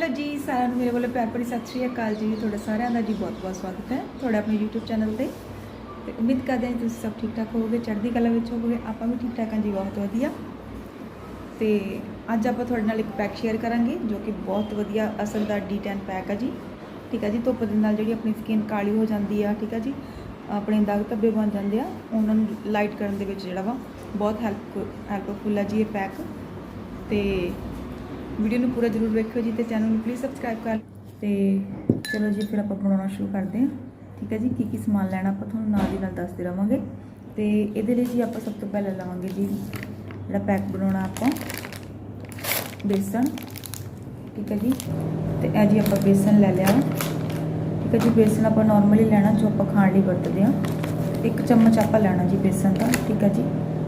Hello ਜੀ, ਸਾਰਿਆਂ ਨੂੰ ਮੇਰੇ ਵੱਲੋਂ ਪਿਆਰ ਭਰੀ ਸਤਿ ਸ਼੍ਰੀ ਅਕਾਲ ਜੀ। ਤੁਹਾਡਾ ਸਾਰਿਆਂ ਦਾ ਜੀ ਬਹੁਤ-ਬਹੁਤ ਸਵਾਗਤ ਹੈ। ਤੁਹਾਡਾ ਆਪਣੇ YouTube ਚੈਨਲ ਤੇ। ਤੇ ਉਮੀਦ ਕਰਦੇ ਹਾਂ ਕਿ ਤੁਸੀਂ ਸਭ ਠੀਕ ਠਾਕ ਹੋਵੋਗੇ, ਚੜ੍ਹਦੀ ਕਲਾ ਵਿੱਚ ਹੋਵੋਗੇ, ਆਪਾਂ ਵੀ ਠੀਕ ਠਾਕ ਹਾਂ ਜੀ, ਬਹੁਤ ਵਧੀਆ। ਤੇ ਅੱਜ ਆਪਾਂ ਤੁਹਾਡੇ ਨਾਲ ਇੱਕ ਪੈਕ ਸ਼ੇਅਰ ਕਰਾਂਗੇ, ਜੋ ਕਿ ਬਹੁਤ ਵਧੀਆ ਅਸਰਦਾਰ ਦਾ D10 ਪੈਕ ਹੈ ਜੀ। ਠੀਕ ਹੈ ਜੀ, ਧੁੱਪ ਦੇ ਨਾਲ ਜਿਹੜੀ ਆਪਣੀ ਸਕਿਨ ਕਾਲੀ ਹੋ ਜਾਂਦੀ ਆ, ਠੀਕ ਹੈ ਜੀ, ਆਪਣੇ ਦਾਗ ਧੱਬੇ ਬਣ ਜਾਂਦੇ ਆ, ਉਹਨਾਂ ਨੂੰ ਲਾਈਟ ਕਰਨ ਦੇ ਵਿੱਚ ਜਿਹੜਾ ਵਾ ਬਹੁਤ ਹੈਲਪ ਹੈਲਪਫੁਲ ਹੈ ਜੀ ਇਹ ਪੈਕ ਤੇ ਵੀਡੀਓ ਨੂੰ ਪੂਰਾ ਜ਼ਰੂਰ ਵੇਖਿਓ ਜੀ ਤੇ ਚੈਨਲ ਨੂੰ ਪਲੀਜ਼ ਸਬਸਕ੍ਰਾਈਬ ਕਰ ਤੇ ਚਲੋ ਜੀ, ਫਿਰ ਆਪਾਂ ਬਣਾਉਣਾ ਸ਼ੁਰੂ ਕਰਦੇ ਹਾਂ। ਠੀਕ ਹੈ ਜੀ ਕੀ ਕੀ ਸਮਾਨ ਲੈਣਾ ਆਪਾਂ ਤੁਹਾਨੂੰ ਨਾਲ ਦੀ ਨਾਲ ਦੱਸਦੇ ਰਵਾਂਗੇ। ਤੇ ਇਹਦੇ ਲਈ ਜੀ ਆਪਾਂ ਸਭ ਤੋਂ ਪਹਿਲਾਂ ਲਵਾਂਗੇ ਜੀ ਜਿਹੜਾ ਪੈਕ ਬਣਾਉਣਾ ਆਪਾਂ। ਬੇਸਣ ਠੀਕ ਹੈ ਜੀ, ਤੇ ਇਹ ਜੀ ਆਪਾਂ ਬੇਸਨ ਲੈ ਲਿਆ। ਠੀਕ ਹੈ ਜੀ, ਬੇਸਨ ਆਪਾਂ ਨਾਰਮਲੀ ਲੈਣਾ ਜੋ ਆਪਾਂ ਖਾਣ ਲਈ ਵਰਤਦੇ ਆ ਇੱਕ ਚਮਚ ਆਪਾਂ ਲੈਣਾ ਜੀ ਬੇਸਨ ਦਾ। ਠੀਕ ਹੈ ਜੀ,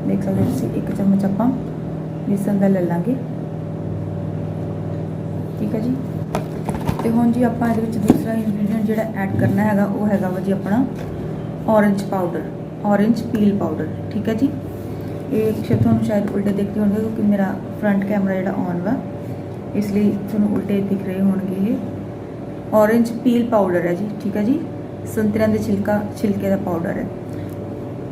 ਦੇਖ ਸਕਦੇ ਹੋ ਤੁਸੀਂ, ਇੱਕ ਚਮਚ ਆਪਾਂ ਬੇਸਨ ਦਾ ਲੈ ਲਾਂਗੇ। ਠੀਕ ਹੈ ਜੀ। ਤੇ ਹੁਣ ਜੀ ਆਪਾਂ ਇਹਦੇ ਵਿੱਚ ਦੂਸਰਾ ਇੰਗਰੀਡੀਅੰਟ ਜਿਹੜਾ ਐਡ ਕਰਨਾ ਹੈਗਾ, ਉਹ ਹੈਗਾ ਵਾ ਜੀ ਆਪਣਾ orange powder orange peel powder ਠੀਕ ਹੈ ਜੀ। ਇਹ ਸ਼ਾਇਦ ਤੁਹਾਨੂੰ ਸ਼ਾਇਦ ਉਲਟੇ ਦੇਖਦੇ ਹੋਣਗੇ ਕਿਉਂਕਿ ਮੇਰਾ ਫਰੰਟ ਕੈਮਰਾ ਜਿਹੜਾ ਔਨ ਵਾ, ਇਸ ਲਈ ਤੁਹਾਨੂੰ ਉਲਟੇ ਦਿਖ ਰਹੇ ਹੋਣਗੇ ਇਹ। ਔਰੇਂਜ ਪੀਲ ਪਾਊਡਰ ਹੈ ਜੀ, ਠੀਕ ਹੈ ਜੀ। ਸੰਤਰਿਆਂ ਦੇ ਛਿਲਕਾ, ਛਿਲਕੇ ਦਾ ਪਾਊਡਰ ਹੈ।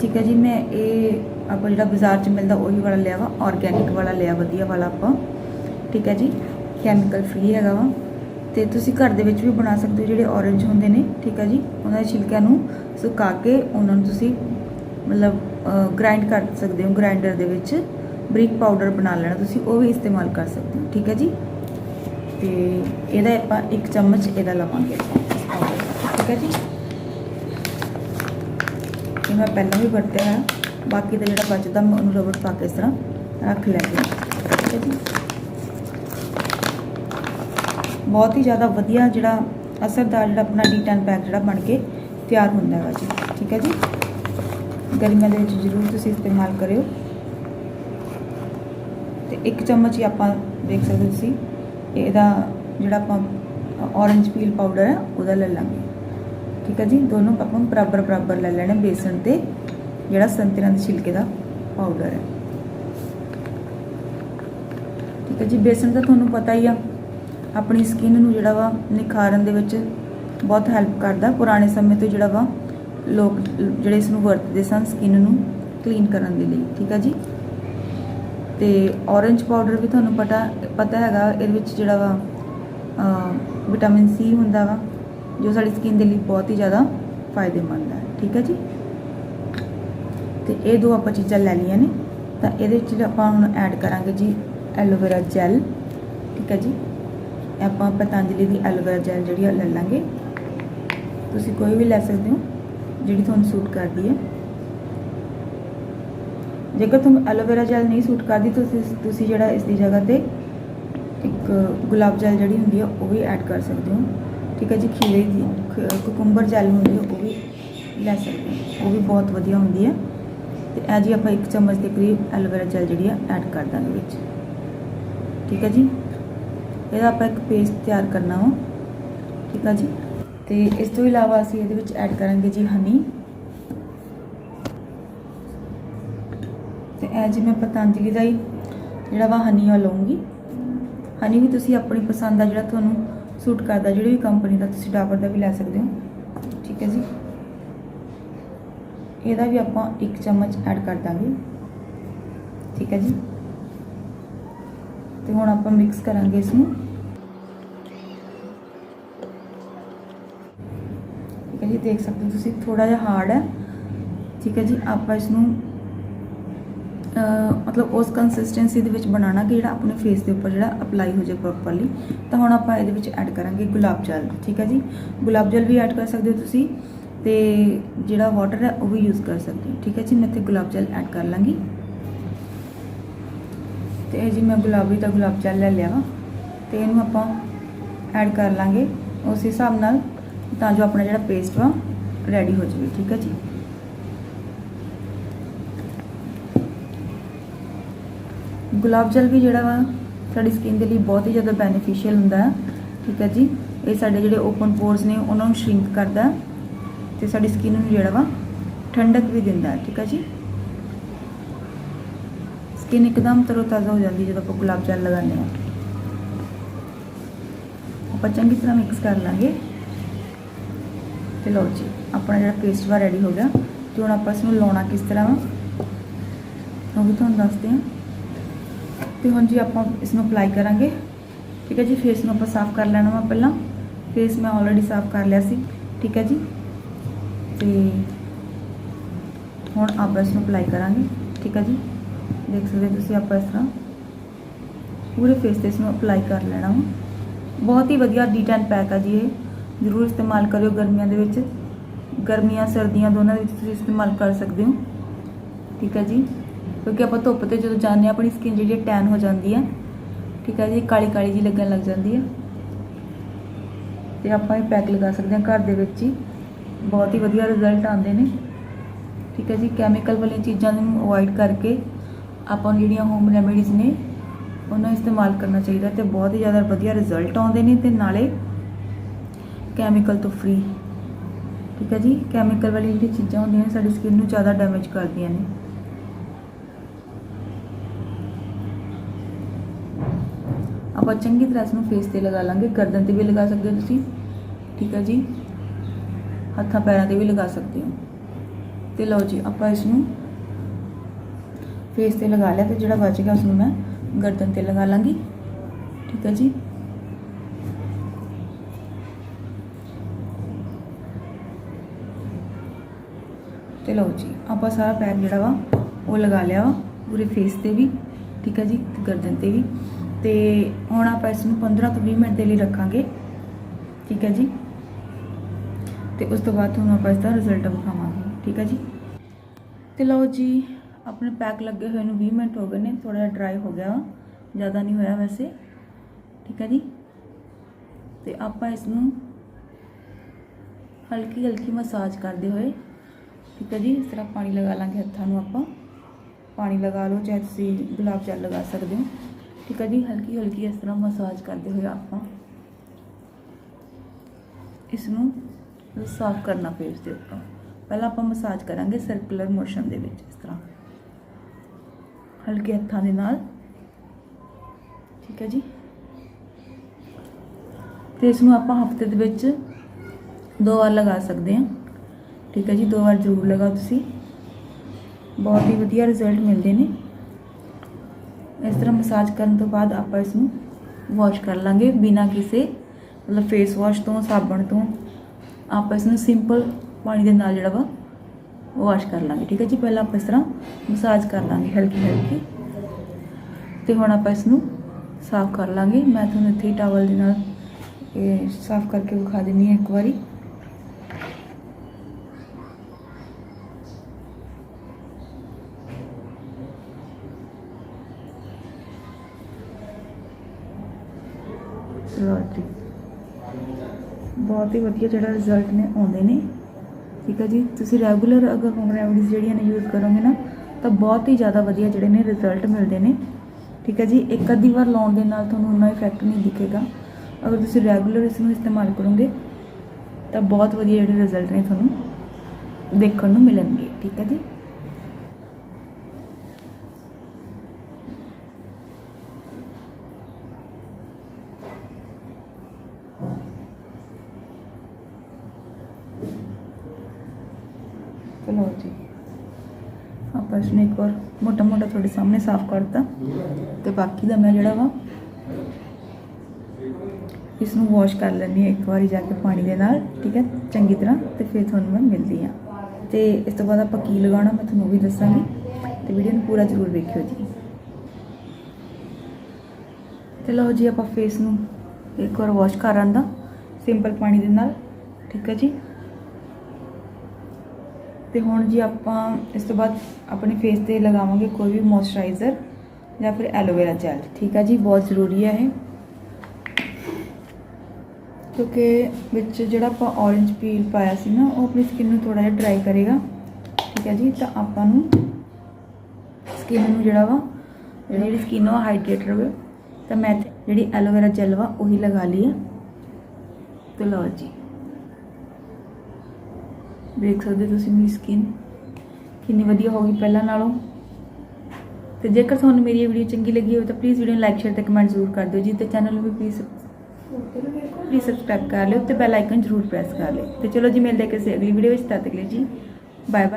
ਠੀਕ ਹੈ ਜੀ, ਮੈਂ ਇਹ ਆਪਾਂ ਜਿਹੜਾ ਬਾਜ਼ਾਰ 'ਚ ਮਿਲਦਾ ਉਹੀ ਵਾਲਾ ਲਿਆ ਵਾ ਆਰਗੈਨਿਕ ਵਾਲਾ ਲਿਆ, ਵਧੀਆ ਵਾਲਾ ਆਪਾਂ। ਠੀਕ ਹੈ ਜੀ। ਕੈਮੀਕਲ ਫ੍ਰੀ ਹੈਗਾ ਵਾ। ਤੇ ਤੁਸੀਂ ਘਰ ਦੇ ਵਿੱਚ ਵੀ ਬਣਾ ਸਕਦੇ ਹੋ ਜਿਹੜੇ ਔਰੇਂਜ ਹੁੰਦੇ ਨੇ, ਠੀਕ ਹੈ ਜੀ? ਉਹਨਾਂ ਦੇ ਛਿਲਕਿਆਂ ਨੂੰ ਸੁਕਾ ਕੇ ਉਹਨਾਂ ਨੂੰ ਤੁਸੀਂ ਮਤਲਬ ਗ੍ਰਾਈਂਡ ਕਰ ਸਕਦੇ ਹੋ ਗ੍ਰਾਈਂਡਰ ਦੇ ਵਿੱਚ। ਬਰੀਕ ਪਾਊਡਰ ਬਣਾ ਲੈਣਾ ਤੁਸੀਂ, ਉਹ ਵੀ ਇਸਤੇਮਾਲ ਕਰ ਸਕਦੇ ਹੋ, ਠੀਕ ਹੈ ਜੀ? ਤੇ ਇਹਦਾ ਆਪਾਂ ਇੱਕ ਚਮਚ ਇਹਦਾ ਲਵਾਂਗੇ। ਠੀਕ ਹੈ ਜੀ? ਇਹ ਮੈਂ ਪਹਿਲਾਂ ਵੀ ਵਰਤਿਆ ਹੈ ਬਾਕੀ ਦਾ ਜਿਹੜਾ ਬਚਦਾ, ਮੈਂ ਉਹਨੂੰ ਰਬੜ ਪਾ ਕੇ ਇਸ ਤਰ੍ਹਾਂ ਰੱਖ ਲੈਂਦੀ ਹਾਂ। ਠੀਕ ਹੈ ਜੀ? ਬਹੁਤ ਹੀ ਜ਼ਿਆਦਾ ਵਧੀਆ ਜਿਹੜਾ ਅਸਰਦਾਰ ਜਿਹੜਾ ਆਪਣਾ D10 ਪੈਕ ਜਿਹੜਾ ਬਣ ਕੇ ਤਿਆਰ ਹੁੰਦਾ ਹੈਗਾ ਜੀ। ਠੀਕ ਹੈ ਜੀ? ਗਰਮੀਆਂ ਦੇ ਵਿੱਚ ਜ਼ਰੂਰ ਤੁਸੀਂ ਇਸਤੇਮਾਲ ਕਰਿਓ। ਤੇ ਇੱਕ ਚਮਚ ਹੀ ਆਪਾਂ ਦੇਖ ਸਕਦੇ ਤੁਸੀਂ, ਇਹਦਾ ਜਿਹੜਾ ਆਪਾਂ ਔਰੇਂਜ ਪੀਲ ਪਾਊਡਰ ਹੈ ਉਹਦਾ ਲੈ ਲਾਂਗੇ। ਠੀਕ ਹੈ ਜੀ? ਦੋਨੋਂ ਆਪਾਂ ਬਰਾਬਰ ਬਰਾਬਰ ਲੈ ਲੈਣੇ, ਬੇਸਣ ਤੇ ਜਿਹੜਾ ਸੰਤਰਿਆਂ ਦੇ ਛਿਲਕੇ ਦਾ ਪਾਊਡਰ ਹੈ ਠੀਕ ਹੈ ਜੀ? ਬੇਸਣ ਦਾ ਤੁਹਾਨੂੰ ਪਤਾ ਹੀ ਆ ਆਪਣੀ ਸਕਿਨ ਨੂੰ ਜਿਹੜਾ ਵਾ ਨਿਖਾਰਨ ਦੇ ਵਿੱਚ ਬਹੁਤ ਹੈਲਪ ਕਰਦਾ। ਪੁਰਾਣੇ ਸਮੇਂ ਤੋਂ ਜਿਹੜਾ ਵਾ ਲੋਕ ਜਿਹੜੇ ਇਸ ਨੂੰ ਵਰਤਦੇ ਸਨ ਸਕਿਨ ਨੂੰ ਕਲੀਨ ਕਰਨ ਦੇ ਲਈ, ਠੀਕ ਹੈ ਜੀ? ਤੇ ਔਰੇਂਜ ਪਾਊਡਰ ਵੀ ਤੁਹਾਨੂੰ ਪਤਾ ਪਤਾ ਹੈਗਾ, ਇਹਦੇ ਵਿੱਚ ਜਿਹੜਾ ਵਾ ਵਿਟਾਮਿਨ ਸੀ ਹੁੰਦਾ ਵਾ, ਜੋ ਸਾਡੀ ਸਕਿਨ ਦੇ ਲਈ ਬਹੁਤ ਹੀ ਜ਼ਿਆਦਾ ਫਾਇਦੇਮੰਦ ਹੈ, ਠੀਕ ਹੈ ਜੀ? ਤੇ ਇਹ ਦੋ ਆਪਾਂ ਚੀਜ਼ਾਂ ਲੈ ਲਈਆਂ ਨੇ, ਤਾਂ ਇਹਦੇ ਵਿੱਚ ਆਪਾਂ ਹੁਣ ਐਡ ਕਰਾਂਗੇ ਜੀ ਐਲੋਵੇਰਾ ਜੈਲ ਠੀਕ ਹੈ ਜੀ? ਆਪਾਂ ਪਤੰਜਲੀ ਦੀ ਐਲੋਵੇਰਾ ਜੈਲ ਜਿਹੜੀ ਆ ਲੈ ਲਾਂਗੇ। ਤੁਸੀਂ ਕੋਈ ਵੀ ਲੈ ਸਕਦੇ ਹੋ, ਜਿਹੜੀ ਤੁਹਾਨੂੰ ਸੂਟ ਕਰਦੀ ਹੈ। ਜੇਕਰ ਤੁਹਾਨੂੰ ਐਲੋਵੇਰਾ ਜੈਲ ਨਹੀਂ ਸੂਟ ਕਰਦੀ ਤਾਂ ਤੁਸੀਂ ਤੁਸੀਂ ਜਿਹੜਾ ਇਸ ਦੀ ਜਗ੍ਹਾ ਤੇ ਇੱਕ ਗੁਲਾਬ ਜੈਲ ਜਿਹੜੀ ਹੁੰਦੀ ਆ, ਉਹ ਵੀ ਐਡ ਕਰ ਸਕਦੇ ਹੋ। ਠੀਕ ਹੈ ਜੀ, ਖੀਰੇ ਦੀ ਕੁਕੁੰਬਰ ਜੈਲ ਹੁੰਦੀ ਆ, ਉਹ ਵੀ ਲੈ ਸਕਦੇ ਹੋ। ਉਹ ਵੀ ਬਹੁਤ ਵਧੀਆ ਹੁੰਦੀ ਹੈ ਤੇ ਇਹ ਜੀ ਆਪਾਂ ਇੱਕ ਚਮਚ ਦੇ ਕਰੀਬ ਐਲੋਵੇਰਾ ਜੈਲ ਜਿਹੜੀ ਆ ਐਡ ਕਰ ਦਾਂਗੇ ਵਿੱਚ। ਠੀਕ ਹੈ ਜੀ? ਇਹਦਾ ਆਪਾਂ ਇੱਕ ਪੇਸਟ ਤਿਆਰ ਕਰਨਾ ਵਾ। ਠੀਕ ਹੈ ਜੀ? ਤੇ ਇਸ ਤੋਂ ਇਲਾਵਾ ਅਸੀਂ ਇਹਦੇ ਵਿੱਚ ਐਡ ਕਰਾਂਗੇ ਜੀ ਹਨੀ ਤੇ ਇਹ ਜੀ ਮੈਂ ਪਤੰਜਲੀ ਦਾ ਹੀ ਜਿਹੜਾ ਵਾ ਹਨੀ ਆ ਲਵਾਂਗੀ ਹਨੀ ਵੀ ਤੁਸੀਂ ਆਪਣੀ ਪਸੰਦ ਦਾ ਜਿਹੜਾ ਤੁਹਾਨੂੰ ਸੂਟ ਕਰਦਾ, ਜਿਹੜੀ ਵੀ ਕੰਪਨੀ ਦਾ ਤੁਸੀਂ ਡਾਬਰ ਦਾ ਵੀ ਲੈ ਸਕਦੇ ਹੋ। ਠੀਕ ਹੈ ਜੀ? ਇਹਦਾ ਵੀ ਆਪਾਂ ਇੱਕ ਚਮਚ ਐਡ ਕਰ ਦਾਂਗੇ। ਠੀਕ ਹੈ ਜੀ? ਤੇ ਹੁਣ ਆਪਾਂ ਮਿਕਸ ਕਰਾਂਗੇ ਇਸ ਨੂੰ ਠੀਕ ਹੈ ਜੀ, ਦੇਖ ਸਕਦੇ ਹੋ ਤੁਸੀਂ ਥੋੜਾ ਜਿਹਾ ਹਾਰਡ ਹੈ। ਠੀਕ ਹੈ ਜੀ, ਆਪਾਂ ਇਸ ਨੂੰ ਮਤਲਬ ਉਸ ਕੰਸਿਸਟੈਂਸੀ ਦੇ ਵਿੱਚ ਬਣਾਉਣਾ ਕਿ ਜਿਹੜਾ ਆਪਣੇ ਫੇਸ ਦੇ ਉੱਪਰ ਜਿਹੜਾ ਅਪਲਾਈ ਹੋ ਜਾਏ ਪ੍ਰੋਪਰਲੀ ਤਾਂ ਹੁਣ ਆਪਾਂ ਇਹਦੇ ਵਿੱਚ ਐਡ ਕਰਾਂਗੇ ਗੁਲਾਬ ਜਲ, ਠੀਕ ਹੈ ਜੀ। ਗੁਲਾਬ ਜਲ ਵੀ ਐਡ ਕਰ ਸਕਦੇ ਹੋ ਤੁਸੀਂ ਤੇ ਜਿਹੜਾ ਵਾਟਰ ਹੈ ਉਹ ਵੀ ਯੂਜ਼ ਕਰ ਸਕਦੇ ਹੋ। ਠੀਕ ਹੈ ਜੀ, ਮੈਂ ਇੱਥੇ ਗੁਲਾਬ ਜਲ ਐਡ ਕਰ ਲਾਂਗੀ। ਤੇ ਇਹ ਜੀ ਮੈਂ ਗੁਲਾਬੀ ਦਾ ਗੁਲਾਬ ਜਲ ਲੈ ਲਿਆ ਵਾ। ਤੇ ਇਹਨੂੰ ਆਪਾਂ ਐਡ ਕਰ ਲਾਂਗੇ। ਉਸ ਹਿਸਾਬ ਨਾਲ ਤਾਂ ਜੋ ਆਪਣਾ ਜਿਹੜਾ ਪੇਸਟ ਵਾ ਰੈਡੀ ਹੋ ਜਾਵੇ, ਠੀਕ ਹੈ ਜੀ? ਗੁਲਾਬ ਜਲ ਵੀ ਜਿਹੜਾ ਵਾ, ਸਾਡੀ ਸਕਿਨ ਦੇ ਲਈ ਬਹੁਤ ਹੀ ਜ਼ਿਆਦਾ ਬੈਨੀਫੀਸ਼ੀਅਲ ਹੁੰਦਾ ਹੈ, ਠੀਕ ਹੈ ਜੀ? ਇਹ ਸਾਡੇ ਜਿਹੜੇ ਓਪਨ ਪੋਰਸ ਨੇ, ਉਹਨਾਂ ਨੂੰ ਸ਼ਰਿੰਕ ਕਰਦਾ ਹੈ ਤੇ ਸਾਡੀ ਸਕਿਨ ਨੂੰ ਜਿਹੜਾ ਵਾ, ਠੰਡਕ ਵੀ ਦਿੰਦਾ ਠੀਕ ਹੈ ਜੀ? ਸਕਿਨ ਇੱਕਦਮ ਤਰੋਤਾਜ਼ਾ ਹੋ ਜਾਂਦੀ ਜਦੋਂ ਆਪਾਂ ਗੁਲਾਬ ਜਲ ਲਗਾਉਂਦੇ ਹਾਂ। ਆਪਾਂ ਚੰਗੀ ਤਰ੍ਹਾਂ ਮਿਕਸ ਕਰ ਲਾਂਗੇ। ਤੇ ਲਓ ਜੀ, ਆਪਣਾ ਜਿਹੜਾ ਪੇਸਟ ਵਾ ਰੈਡੀ ਹੋ ਗਿਆ। ਤੇ ਹੁਣ ਆਪਾਂ ਇਸ ਨੂੰ ਲਾਉਣਾ ਕਿਸ ਤਰ੍ਹਾਂ ਵਾ? ਉਹ ਵੀ ਤੁਹਾਨੂੰ ਦੱਸਦੇ ਹਾਂ। ਤੇ ਹੁਣ ਜੀ ਆਪਾਂ ਇਸ ਨੂੰ ਅਪਲਾਈ ਕਰਾਂਗੇ। ਠੀਕ ਹੈ ਜੀ ਫੇਸ ਨੂੰ ਆਪਾਂ ਸਾਫ਼ ਕਰ ਲੈਣਾ ਵਾ ਪਹਿਲਾਂ। ਫੇਸ ਮੈਂ ਆਲਰੇਡੀ ਸਾਫ਼ ਕਰ ਲਿਆ ਸੀ। ਠੀਕ ਹੈ ਜੀ। ਤੇ ਹੁਣ ਆਪਾਂ ਇਸ ਨੂੰ ਅਪਲਾਈ ਕਰਾਂਗੇ। ਠੀਕ ਹੈ ਜੀ। ਦੇਖ ਸਕਦੇ ਤੁਸੀਂ ਆਪਾਂ ਇਸ ਤਰ੍ਹਾਂ ਪੂਰੇ ਫੇਸ ਤੇ ਇਸ ਨੂੰ ਅਪਲਾਈ ਕਰ ਲੈਣਾ ਵਾ। ਬਹੁਤ ਹੀ ਵਧੀਆ ਡੀ10 ਪੈਕ ਆ ਜੀ ਇਹ। ਜ਼ਰੂਰ ਇਸਤੇਮਾਲ ਕਰਿਓ ਗਰਮੀਆਂ ਦੇ ਵਿੱਚ। ਗਰਮੀਆਂ, ਸਰਦੀਆਂ ਦੋਨਾਂ ਦੇ ਵਿੱਚ ਤੁਸੀਂ ਇਸਤੇਮਾਲ ਕਰ ਸਕਦੇ ਹੋ। ਠੀਕ ਹੈ ਜੀ? ਕਿਉਂਕਿ ਆਪਾਂ ਧੁੱਪ ਤੇ ਜਦੋਂ ਜਾਂਦੇ ਹਾਂ, ਆਪਣੀ ਸਕਿਨ ਜਿਹੜੀ ਟੈਨ ਹੋ ਜਾਂਦੀ ਹੈ। ਠੀਕ ਹੈ ਜੀ? ਕਾਲੀ ਕਾਲੀ ਜੀ ਲੱਗਣ ਲੱਗ ਜਾਂਦੀ ਹੈ। ਤੇ ਆਪਾਂ ਇਹ ਪੈਕ ਲਗਾ ਸਕਦੇ ਹਾਂ ਘਰ ਦੇ ਵਿੱਚ ਹੀ। ਬਹੁਤ ਹੀ ਵਧੀਆ ਰਿਜ਼ਲਟ ਆਉਂਦੇ ਨੇ। ਠੀਕ ਹੈ ਜੀ? ਕੈਮੀਕਲ ਵਾਲੀਆਂ ਚੀਜ਼ਾਂ ਨੂੰ ਅਵੋਇਡ ਕਰਕੇ ਆਪਾਂ ਨੂੰ ਜਿਹੜੀਆਂ ਹੋਮ ਰੈਮੇਡੀਜ਼ ਨੇ, ਉਹਨਾਂ ਇਸਤੇਮਾਲ ਕਰਨਾ ਚਾਹੀਦਾ ਤੇ ਬਹੁਤ ਹੀ ਜ਼ਿਆਦਾ ਵਧੀਆ ਰਿਜ਼ਲਟ ਆਉਂਦੇ ਨੇ ਤੇ ਨਾਲੇ ਕੈਮੀਕਲ ਤੋਂ ਫ੍ਰੀ ਠੀਕ ਹੈ ਜੀ? ਕੈਮੀਕਲ ਵਾਲੀ ਜਿਹੜੀ ਚੀਜ਼ਾਂ ਹੁੰਦੀਆਂ ਨੇ, ਸਾਡੀ ਸਕਿਨ ਨੂੰ ਜ਼ਿਆਦਾ ਡੈਮੇਜ ਕਰਦੀਆਂ ਨੇ। ਆਪਾਂ ਚੰਗੀ ਤਰ੍ਹਾਂ ਇਸ ਨੂੰ ਫੇਸ ਤੇ ਲਗਾ ਲਾਂਗੇ। ਗਰਦਨ ਤੇ ਵੀ ਲਗਾ ਸਕਦੇ ਹੋ ਤੁਸੀਂ। ਠੀਕ ਹੈ ਜੀ? ਹੱਥਾਂ ਪੈਰਾਂ ਤੇ ਵੀ ਲਗਾ ਸਕਦੇ ਹੋ। ਤੇ ਲਓ ਜੀ, ਆਪਾਂ ਇਸ ਨੂੰ ਫੇਸ ਤੇ ਲਗਾ ਲਿਆ ਤੇ ਜਿਹੜਾ ਬਚ ਗਿਆ ਉਸ ਨੂੰ ਮੈਂ ਗਰਦਨ ਤੇ ਲਗਾ ਲਾਂਗੀ। ਠੀਕ ਹੈ ਜੀ? ਤੇ ਲਓ ਜੀ, ਆਪਾਂ ਸਾਰਾ ਪੈਕ ਜਿਹੜਾ ਵਾ, ਉਹ ਲਗਾ ਲਿਆ ਵਾ, ਪੂਰੇ ਫੇਸ ਤੇ ਵੀ। ਠੀਕ ਹੈ ਜੀ? ਤੇ ਗਰਦਨ ਤੇ ਵੀ। ਤੇ ਹੁਣ ਆਪਾਂ ਇਸ ਨੂੰ 15 ਤੋਂ 20 ਮਿੰਟ ਦੇ ਲਈ ਰੱਖਾਂਗੇ। ਠੀਕ ਹੈ ਜੀ? ਤੇ ਉਸ ਤੋਂ ਬਾਅਦ ਤੁਹਾਨੂੰ ਆਪਾਂ ਇਸ ਦਾ ਰਿਜ਼ਲਟ ਵਿਖਾਵਾਂਗੇ ਠੀਕ ਹੈ ਜੀ? ਤੇ ਲਓ ਜੀ ਆਪਣੇ ਪੈਕ ਲੱਗੇ ਹੋਏ ਨੂੰ 20 ਮਿੰਟ ਹੋ ਗਏ ਨੇ ਥੋੜਾ ਜਿਹਾ ਡਰਾਈ ਹੋ ਗਿਆ। ਵਾ ਜ਼ਿਆਦਾ ਨਹੀਂ ਹੋਇਆ ਵੈਸੇ। ਠੀਕ ਹੈ ਜੀ? ਤੇ ਆਪਾਂ ਇਸ ਨੂੰ ਹਲਕੀ ਹਲਕੀ ਮਸਾਜ ਕਰਦੇ ਹੋਏ, ਠੀਕ ਹੈ ਜੀ? ਇਸ ਤਰ੍ਹਾਂ ਪਾਣੀ ਲਗਾ ਲਾਂਗੇ ਹੱਥਾਂ ਨੂੰ ਆਪਾਂ। ਪਾਣੀ ਲਗਾ ਲਓ, ਚਾਹੇ ਤੁਸੀਂ ਗੁਲਾਬ ਜਲ ਲਗਾ ਸਕਦੇ ਹੋ। ਠੀਕ ਹੈ ਜੀ? ਹਲਕੀ ਹਲਕੀ ਇਸ ਤਰ੍ਹਾਂ ਮਸਾਜ ਕਰਦੇ ਹੋਏ ਆਪਾਂ ਇਸ ਨੂੰ ਸਾਫ਼ ਕਰਨਾ ਫੇਸ ਦੇ ਉੱਪਰ। ਪਹਿਲਾਂ ਆਪਾਂ ਮਸਾਜ ਕਰਾਂਗੇ ਸਰਕੂਲਰ ਮੋਸ਼ਨ ਦੇ ਵਿੱਚ ਇਸ ਤਰ੍ਹਾਂ। ਹਲਕੇ ਹੱਥਾਂ ਦੇ ਨਾਲ। ਠੀਕ ਹੈ ਜੀ। ਤੇ ਇਸ ਨੂੰ ਆਪਾਂ ਹਫ਼ਤੇ ਦੇ ਵਿੱਚ ਦੋ ਵਾਰ ਲਗਾ ਸਕਦੇ ਹਾਂ। ਠੀਕ ਹੈ ਜੀ, ਦੋ ਵਾਰ ਜ਼ਰੂਰ ਲਗਾਓ ਤੁਸੀਂ। ਬਹੁਤ ਹੀ ਵਧੀਆ ਰਿਜ਼ਲਟ ਮਿਲਦੇ ਨੇ। ਇਸ ਤਰ੍ਹਾਂ ਮਸਾਜ ਕਰਨ ਤੋਂ ਬਾਅਦ ਆਪਾਂ ਇਸ ਨੂੰ ਵਾਸ਼ ਕਰ ਲਾਂਗੇ ਬਿਨਾਂ ਕਿਸੇ, ਮਤਲਬ ਫੇਸ ਵਾਸ਼ ਤੋਂ, ਸਾਬਣ ਤੋਂ। ਆਪਾਂ ਇਸ ਨੂੰ ਸਿੰਪਲ ਪਾਣੀ ਦੇ ਨਾਲ ਜਿਹੜਾ ਵਾ ਵਾਸ਼ ਕਰ ਲਾਂਗੇ, ਠੀਕ ਹੈ ਜੀ? ਪਹਿਲਾਂ ਆਪਾਂ ਇਸ ਤਰ੍ਹਾਂ ਮਸਾਜ ਕਰ ਲਾਂਗੇ, ਹਲਕੀ ਹਲਕੀ। ਤੇ ਹੁਣ ਆਪਾਂ ਇਸ ਨੂੰ ਸਾਫ਼ ਕਰ ਲਾਂਗੇ। ਮੈਂ ਤੁਹਾਨੂੰ ਇੱਥੇ ਟਾਵਲ ਦੇ ਨਾਲ ਇਹ ਸਾਫ਼ ਕਰਕੇ ਵਿਖਾ ਦਿੰਨੀ ਹਾਂ ਇੱਕ ਵਾਰੀ। ਬਹੁਤ ਹੀ ਵਧੀਆ ਜਿਹੜਾ ਰਿਜ਼ਲਟ ਨੇ, ਆਉਂਦੇ ਨੇ। ਠੀਕ ਹੈ ਜੀ? ਤੁਸੀਂ ਰੈਗੂਲਰ ਅਗਰ ਹੋਮ ਰੈਮਡੀਜ਼ ਜਿਹੜੀਆਂ ਨੇ ਯੂਜ਼ ਕਰੋਗੇ ਨਾ, ਤਾਂ ਬਹੁਤ ਹੀ ਜ਼ਿਆਦਾ ਵਧੀਆ ਜਿਹੜੇ ਨੇ ਰਿਜ਼ਲਟ ਮਿਲਦੇ ਨੇ। ਠੀਕ ਹੈ ਜੀ? ਇੱਕ ਅੱਧੀ ਵਾਰ ਲਾਉਣ ਦੇ ਨਾਲ ਤੁਹਾਨੂੰ ਉਨਾ ਇਫੈਕਟ ਨਹੀਂ ਦਿਖੇਗਾ। ਅਗਰ ਤੁਸੀਂ ਰੈਗੂਲਰ ਇਸ ਨੂੰ ਇਸਤੇਮਾਲ ਕਰੋਗੇ, ਤਾਂ ਬਹੁਤ ਵਧੀਆ ਜਿਹੜੇ ਰਿਜ਼ਲਟ ਨੇ ਤੁਹਾਨੂੰ ਦੇਖਣ ਨੂੰ ਮਿਲਣਗੇ। ਠੀਕ ਹੈ ਜੀ? ਚਲੋ ਜੀ। ਆਪਾਂ ਇਸ ਨੂੰ ਇੱਕ ਵਾਰ ਮੋਟਾ ਮੋਟਾ ਤੁਹਾਡੇ ਸਾਹਮਣੇ ਸਾਫ਼ ਕਰਤਾ ਤੇ ਬਾਕੀ ਦਾ ਮੈਂ ਜਿਹੜਾ ਵਾ, ਇਸ ਨੂੰ ਵਾਸ਼ ਕਰ ਲੈਂਦੀ ਹਾਂ ਇੱਕ ਵਾਰੀ ਜਾ ਕੇ ਪਾਣੀ ਦੇ ਨਾਲ, ਠੀਕ ਹੈ? ਚੰਗੀ ਤਰ੍ਹਾਂ ਤੇ ਫਿਰ ਤੁਹਾਨੂੰ ਮੈਂ ਮਿਲਦੀ ਹਾਂ। ਤੇ ਇਸ ਤੋਂ ਬਾਅਦ ਆਪਾਂ ਕੀ ਲਗਾਉਣਾ ਮੈਂ ਤੁਹਾਨੂੰ ਉਹ ਵੀ ਦੱਸਾਂਗੀ ਤੇ ਵੀਡੀਓ ਨੂੰ ਪੂਰਾ ਜ਼ਰੂਰ ਵੇਖਿਓ ਜੀ। ਤੇ ਲਓ ਜੀ ਆਪਾਂ ਫੇਸ ਨੂੰ ਇੱਕ ਵਾਰ ਵਾਸ਼ ਕਰ ਆਂਦਾ ਸਿੰਪਲ ਪਾਣੀ ਦੇ ਨਾਲ, ਠੀਕ ਹੈ ਜੀ? ਤੇ ਹੁਣ ਜੀ ਆਪਾਂ ਇਸ ਤੋਂ ਬਾਅਦ ਆਪਣੇ ਫੇਸ ਤੇ ਲਗਾਵਾਂਗੇ ਕੋਈ ਵੀ ਮੋਇਸਚਰਾਈਜ਼ਰ ਜਾਂ ਫਿਰ ਐਲੋਵੇਰਾ ਜੈਲ ਠੀਕ ਆ ਜੀ? ਬਹੁਤ ਜ਼ਰੂਰੀ ਹੈ ਇਹ। ਕਿਉਂਕਿ ਵਿੱਚ ਜਿਹੜਾ ਆਪਾਂ orange ਪੀਲ ਪਾਇਆ ਸੀ ਨਾ, ਉਹ ਆਪਣੀ ਸਕਿਨ ਨੂੰ ਥੋੜਾ ਜਿਹਾ ਡਰਾਈ ਕਰੇਗਾ। ਠੀਕ ਹੈ ਜੀ? ਤਾਂ ਆਪਾਂ ਨੂੰ ਸਕਿਨ ਨੂੰ ਜਿਹੜਾ ਵਾ, ਜਿਹੜੀ ਸਕਿਨ ਉਹ ਹਾਈਡਰੇਟ ਰਵੇ। ਤਾਂ ਮੈਂ ਤੇ ਜਿਹੜੀ ਐਲੋਵੇਰਾ ਜੈਲ ਵਾ, ਉਹੀ ਲਗਾ ਲਈ ਹੈ ਤੇ ਲਓ ਜੀ। ਦੇਖ ਸਕਦੇ ਹੋ ਤੁਸੀਂ ਮੇਰੀ ਸਕਿਨ ਕਿੰਨੀ ਵਧੀਆ ਹੋ ਗਈ ਪਹਿਲਾਂ ਨਾਲੋਂ। ਤੇ ਜੇਕਰ ਤੁਹਾਨੂੰ ਮੇਰੀ ਇਹ ਵੀਡੀਓ ਚੰਗੀ ਲੱਗੀ ਹੋਵੇ ਤਾਂ ਪਲੀਜ਼ ਵੀਡੀਓ ਨੂੰ ਲਾਈਕ ਸ਼ੇਅਰ ਤੇ ਕਮੈਂਟ ਜ਼ਰੂਰ ਕਰ ਦਿਓ। ਜੀ ਤੇ ਚੈਨਲ ਨੂੰ ਵੀ ਪਲੀਜ਼ ਪਲੀਜ਼ ਸਬਸਕ੍ਰਾਈਬ ਕਰ ਲਿਓ ਤੇ ਬੈਲ ਆਈਕਨ ਜ਼ਰੂਰ ਪ੍ਰੈਸ ਕਰ ਲਿਓ। ਤੇ ਚਲੋ ਜੀ, ਮਿਲਦੇ ਕਿਸੇ ਅਗਲੀ ਵੀਡੀਓ ਵਿੱਚ। ਤਦ ਤੱਕ ਲਈ ਜੀ ਬਾਏ ਬਾਏ